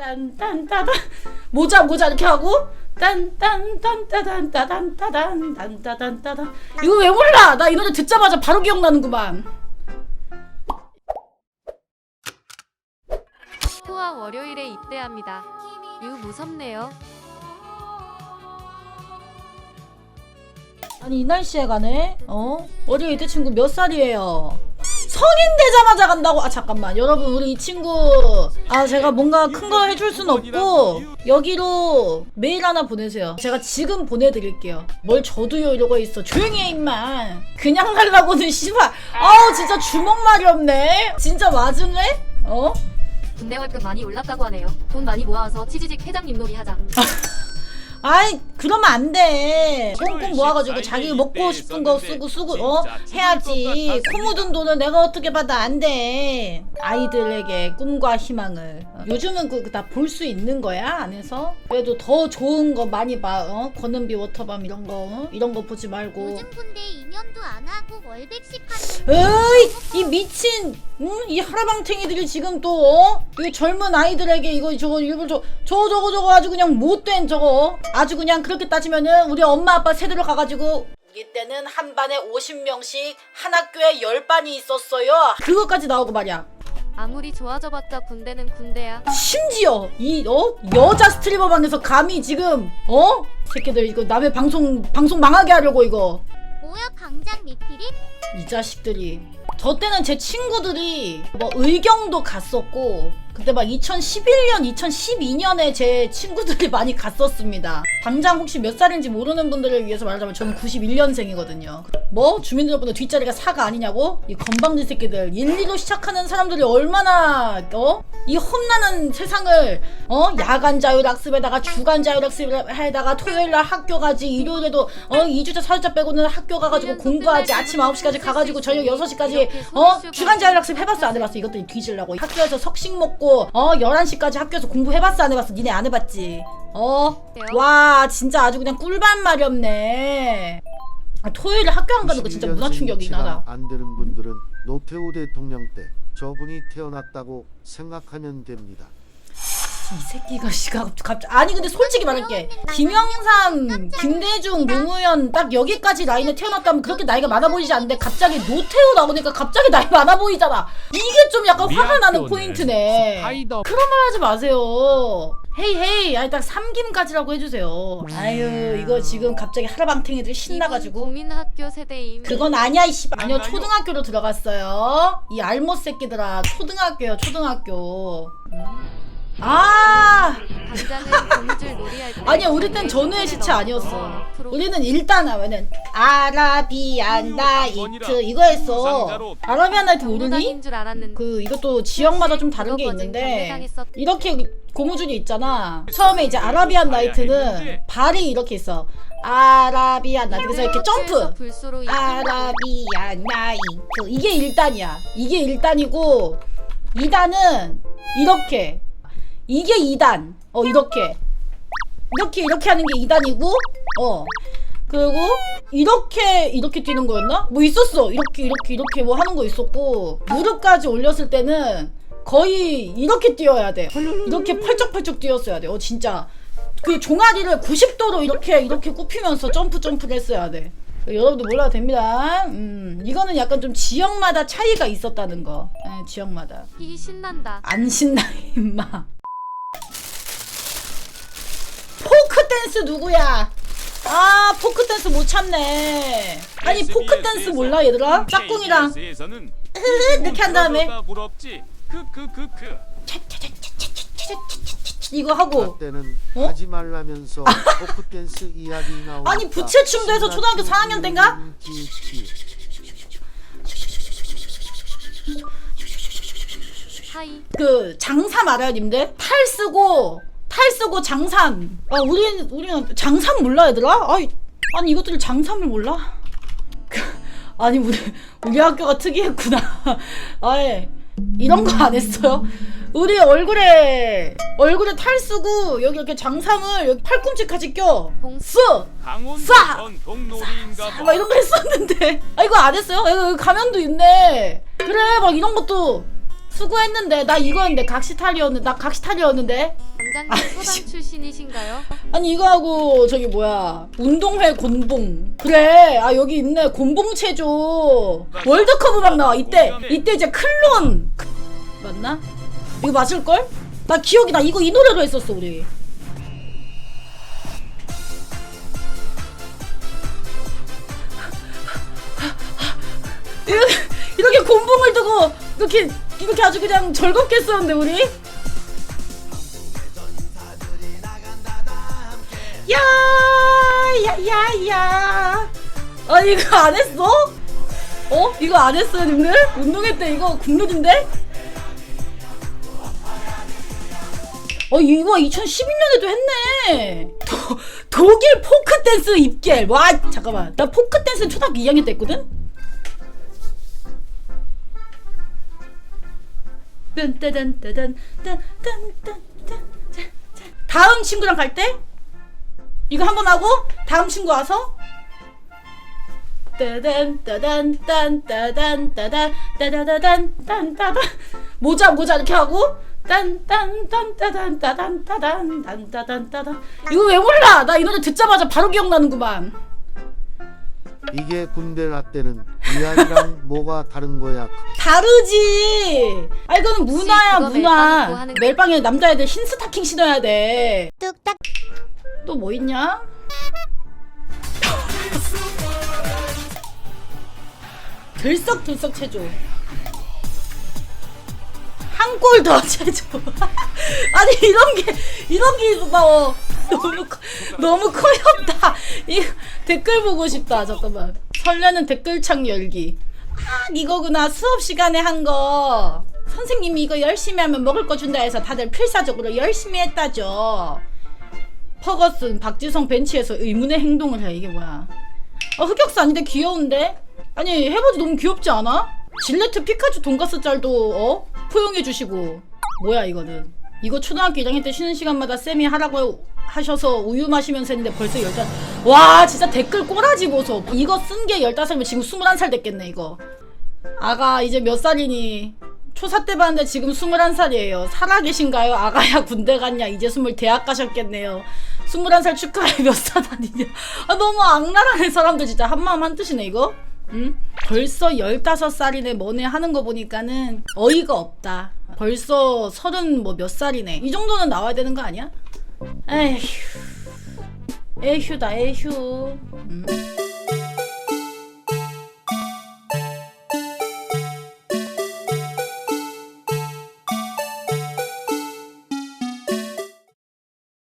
딴딴따단 모자 모자 이렇게 하고 딴딴딴따단따단 딴따단따단 이거 왜 몰라? 나 이 노래 듣자마자 바로 기억나는구만. 토와 월요일에 입대합니다. 유 무섭네요. 아니 이 날씨에 가네? 어? 어린이 때 친구 몇 살이에요? 성인 되자마자 간다고? 아 잠깐만 여러분 우리 이 친구 아 제가 뭔가 큰 거 해줄 순 없고 여기로 메일 하나 보내세요 제가 지금 보내드릴게요 뭘 저도요 이러고 있어 조용히 해 임마 그냥 가려고는 씨발 아우 진짜 주먹말이 없네 진짜 맞을래? 어? 군대 월급 많이 올랐다고 하네요. 돈 많이 모아서 치지직 회장님 놀이 하자. 아이 그러면 안돼. 꽁꽁 모아가지고 자기 먹고 싶은 거 쓰고 쓰고 어? 해야지. 코 묻은 돈을 내가 어떻게 받아? 안돼. 아이들에게 꿈과 희망을. 어, 요즘은 그 다 볼 수 있는 거야 안에서? 그래도 더 좋은 거 많이 봐 어? 권은비 워터밤 이런 거 어? 이런 거 보지 말고. 요즘 군대 2년도 안 하고 월백씩 하는 에이 이 미친 응? 이 하라방탱이들이 지금 또 어? 이 젊은 아이들에게 이거 저거 일부 저, 저 저거 저거 아주 그냥 못된 저거 아주 그냥 그렇게 따지면은 우리 엄마 아빠 세대로 가가지고 우리 때는 한 반에 50명씩 한 학교에 10반이 있었어요 그거까지 나오고 말이야 아무리 좋아져봤자 군대는 군대야. 심지어 이 어? 여자 스트리머 방에서 감히 지금 어? 새끼들 이거 남의 방송 방송 망하게 하려고 이거 뭐야 방장 미필이? 이 자식들이 저 때는 제 친구들이 뭐 의경도 갔었고 그때 막 2011년 2012년에 제 친구들이 많이 갔었습니다 당장 혹시 몇 살인지 모르는 분들을 위해서 말하자면 저는 91년생이거든요 뭐 주민 여러분들 뒷자리가 4가 아니냐고 이 건방진 새끼들 1, 2로 시작하는 사람들이 얼마나 어? 이 험난한 세상을 어? 야간 자율학습에다가 주간 자율학습에다가 토요일날 학교 가지 일요일에도 어? 2주차 4주차 빼고는 학교 가가지고 공부하지 아침 9시까지 가가지고 저녁 6시까지 어? 주간 자율학습 해봤어 안 해봤어 이것들이 뒤질라고 학교에서 석식 먹고 어? 11시까지 학교에서 공부해봤어 안 해봤어 니네 안 해봤지 어? 와 진짜 아주 그냥 꿀밤 마렵네 아, 토요일에 학교 안 가는 거 진짜 문화 충격이긴 하다 안 되는 분들은 노태우 대통령 때 저분이 태어났다고 생각하면 됩니다. 이 새끼가 씨가 갑자기 아니 근데 솔직히 말할게. 김영삼, 김대중, 노무현 딱 여기까지 라인에 태어났다면 그렇게 나이가 많아 보이지 않는데 갑자기 노태우 나오니까 갑자기 나이 많아 보이잖아. 이게 좀 약간 화가 나는 포인트네. 그런 말 하지 마세요. 헤이 헤이. 아니 딱 삼김까지라고 해주세요. 아유 이거 지금 갑자기 하라방탱이들이 신나가지고. 국민학교 세대임. 그건 아니야 이씨 아니요 초등학교로 들어갔어요. 이 알못 새끼들아. 초등학교요 초등학교 아! 당장은 고무줄 놀이할 때. 아니야 우리 땐 전후의 시체 아니었어. 우리는 일단 하면은 아라비안 나이트 이거 했어. 아라비안 나이트 모르니? 정보당인 줄 알았는데. 그 이것도 지역마다 좀 다른 게 있는데 이렇게 고무줄이 있잖아. 처음에 이제 아라비안 나이트는 발이 이렇게 있어. 아라비안 나이트 그래서 이렇게 점프. 불소로 아라비안 나이트. 이게 1단이야. 이게 1단이고 2단은 이렇게 이게 2단. 어 이렇게. 이렇게 이렇게 하는 게 2단이고 어. 그리고 이렇게 이렇게 뛰는 거였나? 뭐 있었어. 이렇게 이렇게 이렇게 뭐 하는 거 있었고 무릎까지 올렸을 때는 거의 이렇게 뛰어야 돼. 이렇게 펄쩍펄쩍 뛰었어야 돼 어 진짜. 그 종아리를 90도로 이렇게 이렇게 굽히면서 점프 점프를 했어야 돼. 여러분들 몰라도 됩니다. 음 이거는 약간 좀 지역마다 차이가 있었다는 거. 예, 지역마다. 히 신난다. 안 신나 임마 포크 댄스 누구야 아 포크 댄스 못 참네 아니 포크 댄스 몰라 얘들아 짝꿍이랑 이렇게 한 다음에 부럽지. 크크크크. 이거 하고 때는 어? 하지 말라면서 포크 댄스 이야기 나오니까 아니, 부채춤도 해서 초등학교 4학년 땐가? 음. 그 장삼 알아요 님들? 탈 쓰고 탈 쓰고 장삼 아 우리는 우리는 장삼 몰라 얘들아? 아니, 아니 이것들이 장삼을 몰라? 그, 아니 우리 우리 학교가 특이했구나 아예 이런 거 안 했어요? 우리 얼굴에 얼굴에 탈 쓰고 여기 이렇게 장삼을 여기 팔꿈치까지 껴. 쓰! 싸! 놀이인가. 막 이런 거 했었는데 아 이거 안 했어요? 이거 가면도 있네 그래 막 이런 것도 수고했는데 나 이거였는데 각시탈이었는데 나 각시탈이었는데. 반장님 소방 출신이신가요? 아니 이거 하고 저기 뭐야. 운동회 곤봉. 그래. 아 여기 있네. 곤봉 체조. 월드컵 막 나와. 이때 이때 이제 클론. 맞나? 이거 맞을 걸? 나 기억이 나. 이거 이 노래로 했었어 우리. 이렇게 이렇게 곤봉을 두고 이렇게 이렇게 아주 그냥 즐겁게 했었는데 우리 야, 야, 야, 야. 아, 이거 안 했어? 어? 이거 안 했어요, 님들? 운동회 때 이거 국룰인데? 어, 이거 2012년에도 했네. 도, 독일 포크 댄스 입겔. 와, 잠깐만. 나 포크 댄스 초등학교 2학년 때 했거든? 다음 친구랑 갈 때? 이거 한 번 하고 다음 친구 와서? 따단 따단 딴 따단 따단 따다다단 딴 따단. 모자 모자 이렇게 하고 딴딴딴 따단 따단 따단 딴 따단 따단. 이거 왜 몰라? 나 이 노래 듣자마자 바로 기억나는구만. 이게 군대 라떼는 위안이랑 뭐가 다른 거야? 다르지 아 이거는 문화야 그거 문화 멜빵 하는 거. 멜빵에 남자애들 흰 스타킹 신어야 돼 뚝딱 또 뭐 있냐? 들썩들썩 체조 한 골 더 체조 아니 이런 게 이런 게 있어 너무 커- 너무 커엽다 이 댓글 보고 싶다 잠깐만 설레는 댓글창 열기. 아 이거구나. 수업 시간에 한 거. 선생님이 이거 열심히 하면 먹을 거 준다 해서 다들 필사적으로 열심히 했다죠. 퍼거슨 박지성 벤치에서 의문의 행동을 해. 이게 뭐야. 어 흑역사 아닌데 귀여운데? 아니 해보지 너무 귀엽지 않아? 질레트 피카츄 돈가스 짤도 어? 포용해 주시고. 뭐야 이거는. 이거 초등학교 1학년 때 쉬는 시간마다 쌤이 하라고 하셔서 우유 마시면서 했는데 벌써 열다 와 진짜 댓글 꼬라지 보소 이거 쓴게 15살이면 지금 21살 됐겠네 이거 아가 이제 몇 살이니 초사 때 봤는데 지금 21살이에요. 살아계신가요? 아가야 군대 갔냐? 이제 스물 대학 가셨겠네요. 21살 축하해 몇 살 다니냐? 아 너무 악랄하네 사람들 진짜 한마음 한뜻이네 이거. 응? 벌써 15살이네 뭐네 하는 거 보니까는 어이가 없다. 벌써 서른 뭐 몇 살이네. 이 정도는 나와야 되는 거 아니야? 에휴. 에휴다 에휴. 음.